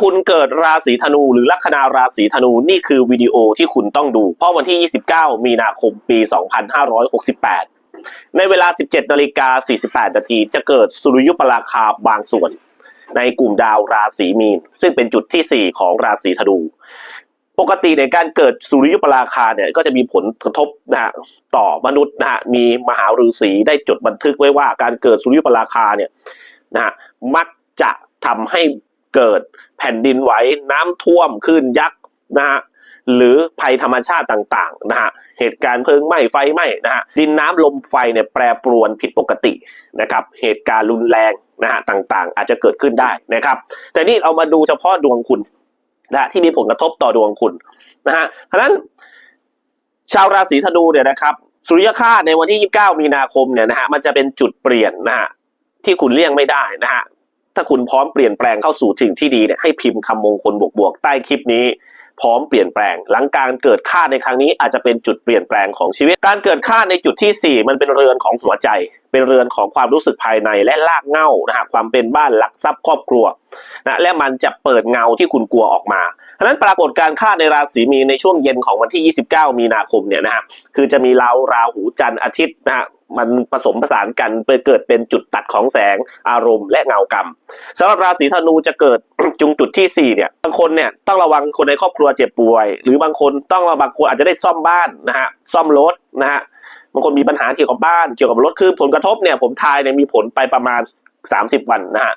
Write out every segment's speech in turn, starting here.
คุณเกิดราศีธนู หรือลัคนาราศีธนูนี่คือวิดีโอที่คุณต้องดู เพราะวันที่ 29 มีนาคมปี 2568 ในเวลา 17นาฬิกา48นาทีจะเกิดสุริยุปราคาบางส่วน ในกลุ่มดาวราศีมีน ซึ่งเป็นจุดที่ 4 ของราศีธนูปกติในการเกิดสุริยุปราคาเนี่ยก็จะมีผลกระทบนะฮะต่อมนุษย์นะฮะมีมหาฤาษีได้จดบันทึกไว้ว่าการเกิดสุริยุปราคาเนี่ยนะฮะมักจะทำให้ เกิดแผ่นดินไหวน้ำท่วมคลื่นยักษ์นะฮะหรือภัยธรรมชาติต่างๆนะฮะเหตุการณ์เพลิงไหม้ไฟไหม้นะฮะดินน้ำลมไฟเนี่ยแปรปรวนผิดปกตินะครับเหตุการณ์รุนแรงนะฮะต่างๆ อาจจะเกิดขึ้นได้นะครับ แต่นี่เอามาดูเฉพาะดวงคุณนะที่มีผลกระทบต่อดวงคุณนะฮะเพราะนั้นชาวราศีธนูเนี่ยนะครับสุริยคราในวันที่ 29 มีนาคมเนี่ยนะฮะมันจะเป็นจุดเปลี่ยนนะฮะที่คุณเลี่ยงไม่ได้นะฮะ ถ้าคุณพร้อมเปลี่ยนแปลงเข้าสู่ถึงที่ดีเนี่ยให้พิมพ์คำมงคลบวกๆใต้คลิปนี้ พร้อมเปลี่ยนแปลง หลังการเกิดค่าในครั้งนี้อาจจะเป็นจุดเปลี่ยนแปลงของชีวิต การเกิดค่าในจุดที่ 4 มันเป็นเรือนของหัวใจ เป็นเรือนของความรู้สึกภายในและลากเง่านะฮะความเป็นบ้านหลักทรัพย์ครอบครัวนะและมันจะเปิดเงาที่คุณกลัวออกมา ฉะนั้นปรากฏการณ์ค่าในราศีมีนในช่วงเย็นของวันที่ 29 มีนาคมเนี่ยนะฮะคือจะมีราราหูจันทร์อาทิตย์นะฮะมันผสมผสานกันไปเกิดเป็นจุดตัดของแสงอารมณ์และเงากรรมสำหรับราศีธนูจะเกิดจุงจุดที่4เนี่ยบางคนเนี่ยต้องระวังคนในครอบครัวเจ็บป่วย หรือบางคนต้องระวังคนอาจจะได้ซ่อมบ้านนะฮะซ่อมรถนะฮะบางคนมีปัญหาเกี่ยวกับบ้านเกี่ยวกับรถคือผลกระทบเนี่ยผมทายเนี่ยมีผลไปประมาณ 30 วันนะฮะ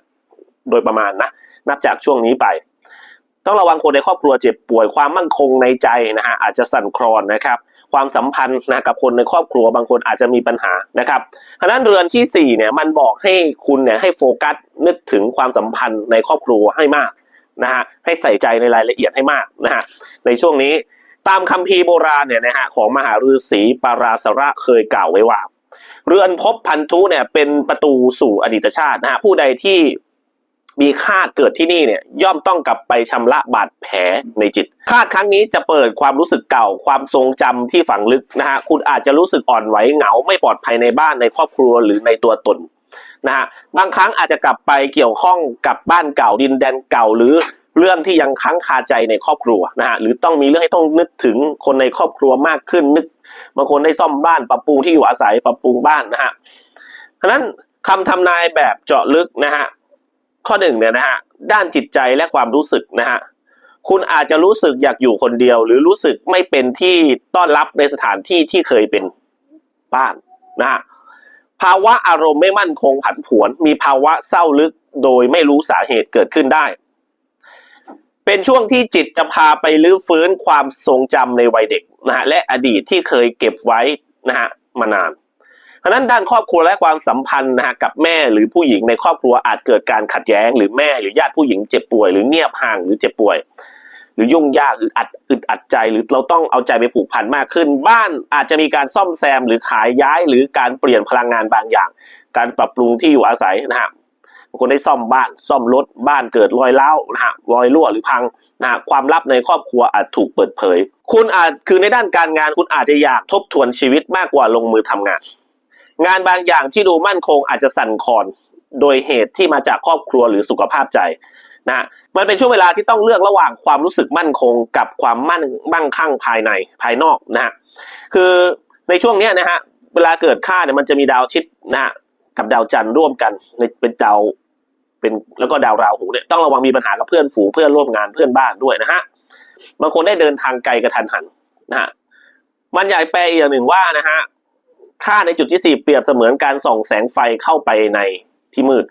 โดยประมาณนะนับจากช่วงนี้ไป ต้องระวังคนในครอบครัวเจ็บป่วยความมั่นคงในใจนะฮะอาจจะสั่นคลอนนะครับความสัมพันธ์นะกับคนในครอบครัวบางคนอาจจะมีปัญหานะครับเพราะฉะนั้นเรือนที่สี่เนี่ยมันบอกให้คุณเนี่ยให้โฟกัสนึกถึงความสัมพันธ์ในครอบครัวให้มากนะฮะให้ใส่ใจในรายละเอียดให้มากนะฮะในช่วงนี้ตามคัมภีร์โบราณเนี่ยนะฮะของมหาฤาษีปาราสระเคยกล่าวไว้ว่า เรือนภพพันธุเนี่ยเป็นประตูสู่อดีตชาตินะฮะผู้ใดที่ มีคาดเกิดที่นี่เนี่ยย่อมต้องกลับไปชำระบาดแผลในจิตคาดครั้งนี้จะเปิดความรู้สึกเก่าความทรงจำที่ฝังลึกนะฮะคุณอาจจะรู้สึกอ่อนไหวเหงาไม่ปลอดภัยในบ้านในครอบครัวหรือในตัวตนนะฮะบางครั้งอาจจะกลับไปเกี่ยวข้องกับบ้านเก่าดินแดนเก่าหรือเรื่องที่ยังค้างคาใจในครอบครัวนะฮะหรือต้องมีเรื่องให้ต้องนึกถึงคนในครอบครัวมากขึ้นนึกบางคนได้ซ่อมบ้านปรับปรุงที่อยู่อาศัยปรับปรุงบ้านนะฮะฉะนั้นคำทำนายแบบเจาะลึกนะฮะ ข้อหนึ่งเนี่ยนะฮะด้านจิตใจและความรู้สึกนะฮะคุณอาจจะรู้สึกอยากอยู่คนเดียว หรือรู้สึกไม่เป็นที่ต้อนรับในสถานที่ที่เคยเป็นบ้านนะฮะภาวะอารมณ์ไม่มั่นคงผันผวน มีภาวะเศร้าลึกโดยไม่รู้สาเหตุเกิดขึ้นได้ เป็นช่วงที่จิตจะพาไปลื้อฟื้นความทรงจำในวัยเด็กนะฮะและอดีตที่เคยเก็บไว้นะฮะมานาน เพราะนั้นด้านครอบครัวและความสัมพันธ์นะฮะกับแม่หรือผู้หญิงในครอบครัวอาจเกิดการขัดแย้ง หรือแม่หรือญาติผู้หญิงเจ็บป่วยหรือเงียบห่างหรือเจ็บป่วย หรือยุ่งยากหรืออัดอึดอัดใจหรือเราต้องเอาใจไปผูกพันมากขึ้น บ้านอาจจะมีการซ่อมแซมหรือขายย้ายหรือการเปลี่ยนพลังงานบางอย่าง การปรับปรุงที่อยู่อาศัยนะฮะคนได้ซ่อมบ้านซ่อมรถบ้านเกิดรอยร้านะฮะรอยรั่วหรือพังนะฮะความลับในครอบครัวอาจถูกเปิดเผย คุณอาจคือในด้านการงานคุณอาจจะอยากทบทวนชีวิตมากกว่าลงมือทำงาน งานบางอย่างที่ดูมั่นคงอาจจะสั่นคลอนโดยเหตุที่มาจากครอบครัวหรือสุขภาพใจนะฮะมันเป็นช่วงเวลาที่ต้องเลือกระหว่างความรู้สึกมั่นคงกับความมั่นมั่งคั่งภายในภายนอกนะฮะคือในช่วงนี้นะฮะเวลาเกิดค่าเนี่ยมันจะมีดาวอาทิตย์นะฮะกับดาวจันทร์ร่วมกันในเป็นดาวเป็นแล้วก็ดาวราหูเนี่ยต้องระวังมีปัญหากับเพื่อนฝูงเพื่อนร่วมงานเพื่อนบ้านด้วยนะฮะบางคนได้เดินทางไกลกระทันหันนะฮะมันอยากแปลอีกอย่างหนึ่งว่านะฮะ ค่าในจุดที่สี่เปรียบเสมือนการส่องแสงไฟเข้าไปในที่มืด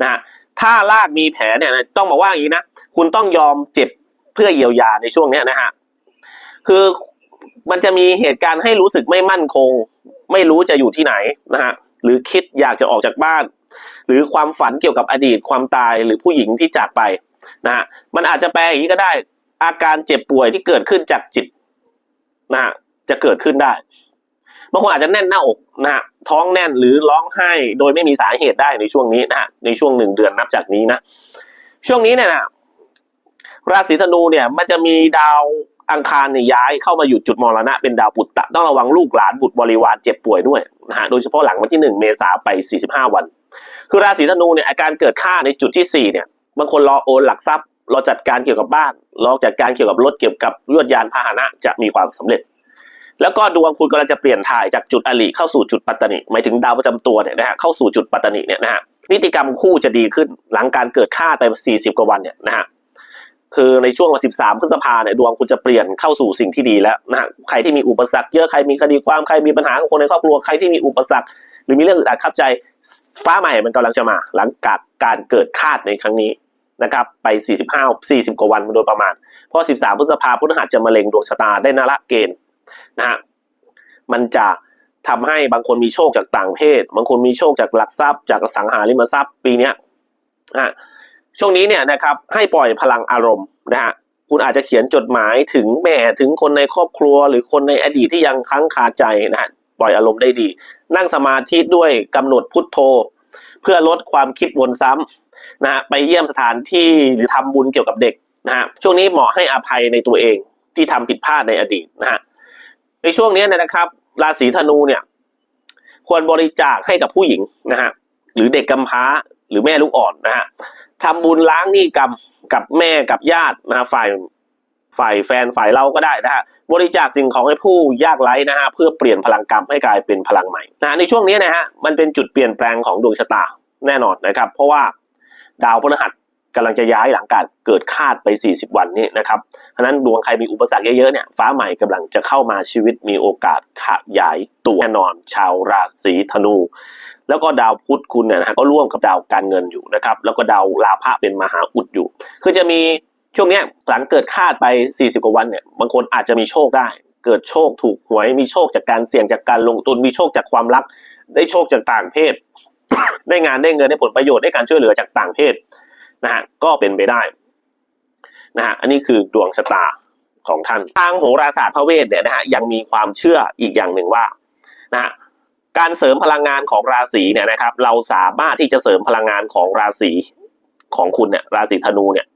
นะฮะถ้าลากมีแผลเนี่ยต้องบอกว่าอย่างนี้นะคุณต้องยอมเจ็บเพื่อเยียวยาในช่วงนี้นะฮะคือมันจะมีเหตุการณ์ให้รู้สึกไม่มั่นคง ไม่รู้จะอยู่ที่ไหนนะฮะหรือคิดอยากจะออกจากบ้าน หรือความฝันเกี่ยวกับอดีตความตายหรือผู้หญิงที่จากไปนะฮะมันอาจจะแปลอย่างนี้ก็ได้ อาการเจ็บป่วยที่เกิดขึ้นจากจิตนะฮะจะเกิดขึ้นได้ บางคนอาจจะแน่นหน้าอกนะฮะท้องแน่นหรือร้องไห้โดยไม่มีสาเหตุได้ในช่วงนี้นะฮะในช่วงหนึ่งเดือนนับจากนี้นะ ช่วงนี้เนี่ยนะราศีธนูเนี่ยมันจะมีดาวอังคารเนี่ยย้ายเข้ามาอยู่จุดมรณะเป็นดาวปุตตะต้องระวังลูกหลานบุตรบริวารเจ็บป่วยด้วยนะฮะโดยเฉพาะหลังวันที่หนึ่งเมษาไปสี่สิบห้าวัน คือราศีธนูเนี่ยอาการเกิดค่าในจุดที่สี่เนี่ยบางคนรอโอนหลักทรัพย์ราจัดการเกี่ยวกับบ้านราจัดการเกี่ยวกับรถเกี่ยวกับยวดยานพาหนะจะมีความสำเร็จ แล้วก็ดวงคุณกำลังจะเปลี่ยนถ่ายจากจุดอริเข้าสู่จุดปัตตนิหมายถึงดาวประจำตัวเนี่ยนะฮะเข้าสู่จุดปัตตนิเนี่ยนะฮะนิติกรรมคู่จะดีขึ้นหลังการเกิดค่าไป 40 กว่าวันเนี่ยนะฮะคือในช่วงวัน13พฤษภาเนี่ยดวงคุณจะเปลี่ยนเข้าสู่สิ่งที่ดีแล้วนะฮะใครที่มีอุปสรรคเยอะใครมีคดีความใครมีปัญหากับคนในครอบครัวใครที่มีอุปสรรค หรือมีเรื่องอึดอัดขับใจฟ้าใหม่มันกำลังจะมา หลังจากการเกิดคาดในครั้งนี้นะครับไป 45 40 กว่าวันโดยประมาณ เพราะ 13 พฤษภาพฤหัสจะมาเล็งดวงชะตาได้นาระเกณฑ์ นะฮะมันจะทำให้บางคนมีโชคจากต่างเพศ บางคนมีโชคจากหลักทรัพย์ จากอสังหาริมทรัพย์ปีเนี้ยอะช่วงนี้เนี่ยนะครับให้ปล่อยพลังอารมณ์นะฮะคุณอาจจะเขียนจดหมายถึงแม่ถึงคนในครอบครัว หรือคนในอดีตที่ยังค้างคาใจนะฮะปล่อยอารมณ์ได้ดี นั่งสมาธิด้วยกำหนดพุทโธ เพื่อลดความคิดวนซ้ำนะฮะไปเยี่ยมสถานที่หรือทำบุญเกี่ยวกับเด็กนะฮะช่วงนี้เหมาะให้อภัยในตัวเองที่ทำผิดพลาดในอดีตนะฮะ ในช่วงนี้เนยนะครับ ราศีธนูเนี่ย ควรบริจาคให้กับผู้หญิงนะฮะหรือเด็กกำพร้าหรือแม่ลูกอ่อนนะฮะทำบุญล้างหนี้กรรมกับแม่กับญาตินะฮะฝ่ายฝ่ายแฟนฝ่ายเราก็ได้นะฮะบริจาคสิ่งของให้ผู้ยากไร้นะฮะเพื่อเปลี่ยนพลังกรรมให้กลายเป็นพลังใหม่นะฮะในช่วงนี้นะฮะมันเป็นจุดเปลี่ยนแปลงของดวงชะตาแน่นอนนะครับ เพราะว่าดาวพฤหัส กำลังจะย้ายหลังการเกิดคาดไป 40 วันนี้นะครับเพราะนั้นดวงใครมีอุปสรรคเยอะๆเนี่ยฟ้าใหม่กำลังจะเข้ามาชีวิตมีโอกาสขยายตัวแน่นอน ชาวราศีธนู แล้วก็ดาวพุธคุณเนี่ยนะฮะก็ร่วมกับดาวการเงินอยู่นะครับแล้วก็ดาวลาภะเป็นมหาอุดอยู่ คือจะมีช่วงเนี้ยหลังเกิดคาดไป 40 กว่าวันเนี่ยบางคนอาจจะมีโชคได้ เกิดโชคถูกหวยมีโชคจากการเสี่ยงจากการลงทุนมีโชคจากความรัก ได้โชคจากต่างเพศ ได้งานได้เงินได้ผลประโยชน์ได้การช่วยเหลือจากต่างเพศ นะฮะก็เป็นไปได้นะฮะอันนี้คือดวงชะตาของท่านทางโหราศาสตร์พระเวทเนี่ยนะฮะยังมีความเชื่ออีกอย่างหนึ่งว่านะฮะการเสริมพลังงานของราศีเนี่ยนะครับ เราสามารถที่จะเสริมพลังงานของราศีของคุณเนี่ยราศีธนูเนี่ย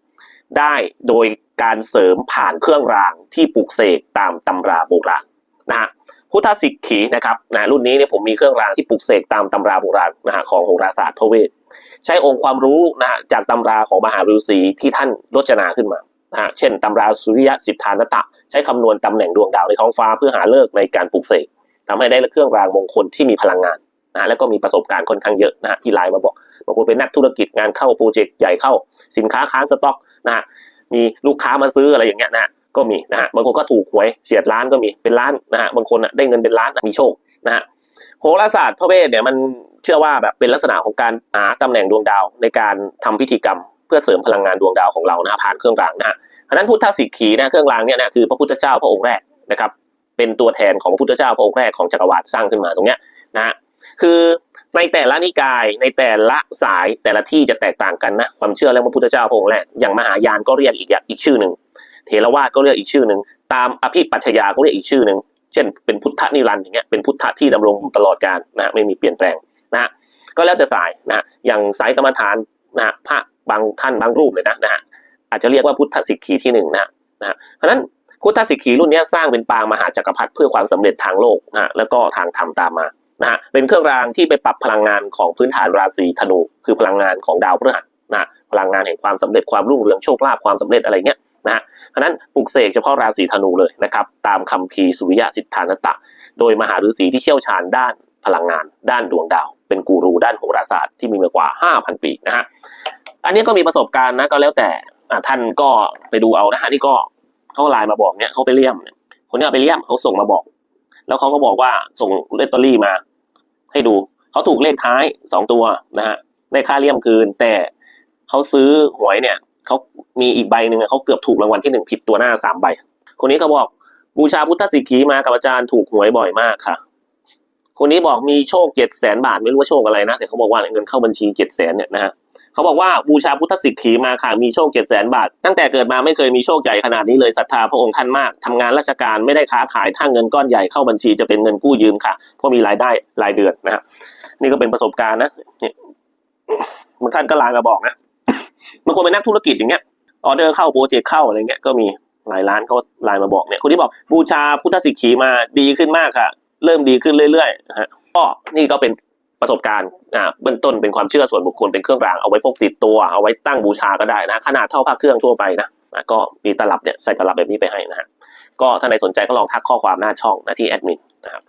ได้โดยการเสริมผ่านเครื่องรางที่ปลุกเสกตามตำราโบราณนะฮะพุทธสิกขีนะครับนะรุ่นนี้เนี่ยผมมีเครื่องรางที่ปลุกเสกตามตำราโบราณนะฮะของโหราศาสตร์พระเวท ใช้องค์ความรู้นะฮะจากตำราของมหาฤาษีที่ท่านรจนาขึ้นมานะฮะเช่นตำราสุริยะสิทธานตะ ใช้คำนวณตำแหน่งดวงดาวในท้องฟ้าเพื่อหาเลิกในการปลุกเสกทำให้ได้เครื่องรางมงคลที่มีพลังงานนะฮะแล้วก็มีประสบการณ์ค่อนข้างเยอะนะฮะที่ไลน์มาบอกบางคนเป็นนักธุรกิจงานเข้าโปรเจกต์ใหญ่เข้า สินค้าค้างสต็อกนะฮะมีลูกค้ามาซื้ออะไรอย่างเงี้ยนะก็มีนะฮะบางคนก็ถูกหวยเฉียดล้านก็มีเป็นล้านนะฮะบางคนน่ะได้เงินเป็นล้านมีโชคนะฮะโหราศาสตร์พระเวทเนี่ยมัน ชื่อว่าแบบเป็นลักษณะของการหาตำแหน่งดวงดาวในการทำพิธีกรรม เพื่อเสริมพลังงานดวงดาวของเรานะฮะผ่านเครื่องรางนะฮะเพราะนั้นพุทธสิกขีนะเครื่องรางเนี่ยนะคือพระพุทธเจ้าพระองค์แรกนะครับ เป็นตัวแทนของพระพุทธเจ้าพระองค์แรกของจักรวาลสร้างขึ้นมาตรงเนี้ยนะฮะคือในแต่ละนิกายในแต่ละสายแต่ละที่จะแตกต่างกันนะความเชื่อเรื่องพระพุทธเจ้าพระองค์แรกอย่างมหายานก็เรียกอีกอย่างอีกชื่อหนึ่งเทรวาสก็เรียกอีกชื่อหนึ่งตามอภิปัชญาก็เรียกอีกชื่อหนึ่งเช่นเป็นพุทธนิรันดร์อย่างเงี้ยเป็นพุทธที่ดำรงอยู่ตลอดกาลนะไม่มีเปลี่ยนแปลง นะฮะก็แล้วแต่สายนะฮะอย่างสายกรรมฐานนะฮะพระบางท่านบางรูปเลยนะนะฮะอาจจะเรียกว่าพุทธสิกขีที่หนึ่งนะนะฮะเพราะฉะนั้นพุทธสิกขีรุ่นนี้สร้างเป็นปางมหาจักรพรรดิเพื่อความสำเร็จทางโลกนะแล้วก็ทางธรรมตามมานะฮะเป็นเครื่องรางที่ไปปรับพลังงานของพื้นฐานราศีธนู คือพลังงานของดาวพฤหัสนะพลังงานแห่งความสำเร็จความรุ่งเรืองโชคลาภความสำเร็จอะไรเงี้ยนะฮะเพราะฉะนั้นปลุกเสกเฉพาะราศีธนูเลยนะครับ ตามคัมภีสุริยะสิทธานตะ โดยมหาฤาษีที่เชี่ยวชาญด้าน พลังงาน ด้านดวงดาว เป็นกูรูด้านโหราศาสตร์ที่มีมากว่า 5,000 ปีนะฮะอันนี้ก็มีประสบการณ์นะก็แล้วแต่ท่านก็ไปดูเอานะฮะนี่ก็เขาไลน์มาบอกเนี่ยเขาไปเลี่ยมคนนี้ไปเลี่ยมเขาส่งมาบอก แล้วเขาก็บอกว่าส่งเลตเตอรี่มา ให้ดูเขาถูกเลขท้ายสองตัวนะฮะได้ค่าเลี่ยมคืน แต่เขาซื้อหวยเนี่ยเขามีอีกใบหนึ่งเขาเกือบถูกรางวัลที่หนึ่งผิดตัวหน้าสามใบ คนนี้ก็บอกบูชาพุทธสิกขีมากับอาจารย์ถูกหวยบ่อยมากค่ะ คนนี้บอกมีโชคเจ็ดแสนบาทไม่รู้ว่าโชคอะไรนะ แต่เขาบอกว่าเงินเข้าบัญชีเจ็ดแสนเนี่ยนะฮะเขาบอกว่าบูชาพุทธสิกขีมาค่ะมีโชคเจ็ดแสนบาท ตั้งแต่เกิดมาไม่เคยมีโชคใหญ่ขนาดนี้เลยศรัทธาพระองค์ท่านมากทำงานราชการไม่ได้ค้าขายถ้าเงินก้อนใหญ่เข้าบัญชีจะเป็นเงินกู้ยืมค่ะเพราะมีรายได้รายเดือนนะฮะนี่ก็เป็นประสบการณ์นะเนี่ยบางท่านก็ไลน์มาบอกนะบางคนเป็นนักธุรกิจอย่างเงี้ยออเดอร์เข้าโปรเจกต์เข้าอะไรเงี้ยก็มีหลายร้านเขาไลน์มาบอกเนี่ยคนที่บอกบูชาพุทธสิกขีมาดีขึ้นมากค่ะ เริ่มดีขึ้นเรื่อยๆนะฮะก็นี่ก็เป็นประสบการณ์อ่าเบื้องต้นเป็นความเชื่อส่วนบุคคลเป็นเครื่องรางเอาไว้พกติดตัวเอาไว้ตั้งบูชาก็ได้นะขนาดเท่าพระเครื่องทั่วไปนะอะก็มีตลับเนี่ยใส่ตลับแบบนี้ไปให้นะฮะก็ถ้าใครสนใจก็ลองทักข้อความหน้าช่องนะที่แอดมินนะครับ